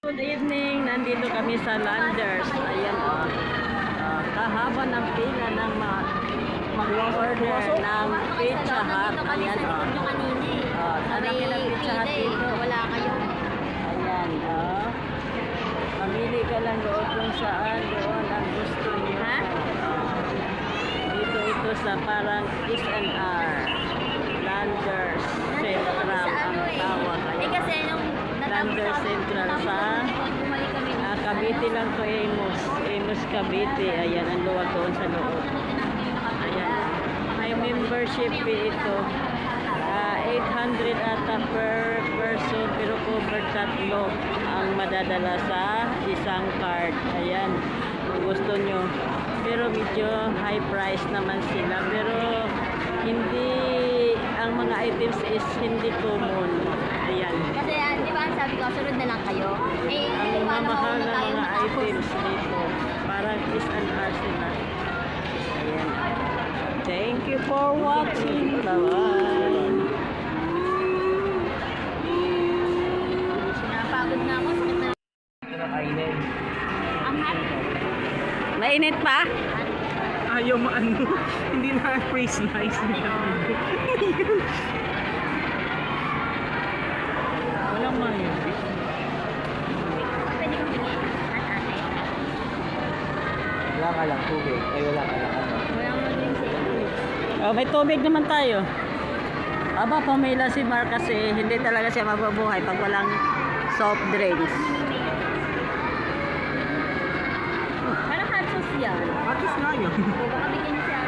Good evening, nandito kami sa Landers. Ayan o. Ah, kahaba ng pila ng mga mag-order ng pizza hut. Ayan o. Eh. Oh, May laki ng pizza hut pila eh. dito. Wala kayo. Ayan o. Mamili ka lang doon kung saan doon ang gusto niyo. Ha? Dito ito sa parang is and R. Landers Central Sa ang ano eh. tawag. Eh Ayan. kasi nung Lander Central sa kami. Ah, Cavite lang to Amos. Amos Cavite. Ayan, ang luwag doon sa loob. Ayan. May membership fee ito. Ah, 800 ata per person pero cover tatlo ang madadala sa isang card. Ayan. Kung gusto nyo. Pero medyo high price naman sila. Pero hindi ang mga items is hindi common. Ayan. Kasi sabi ko, sunod na lang kayo. Eh, Ang mamahal na mga items dito. Parang is and are sila. Ayan. Thank you for watching. Bye-bye. Napagod na ako. Sakit na. Ang hot. Mainit pa? Ayaw maano. Hindi na phrase nice nila. Walang mayonnaise. Wala ka lang tubig. Ay wala ka lang ano. Oh, may tubig naman tayo. Aba, pumila si Mark kasi hindi talaga siya mabubuhay pag walang soft drinks. Parang hot sauce yan. Atis nga yun. Baka bigyan niyo siya.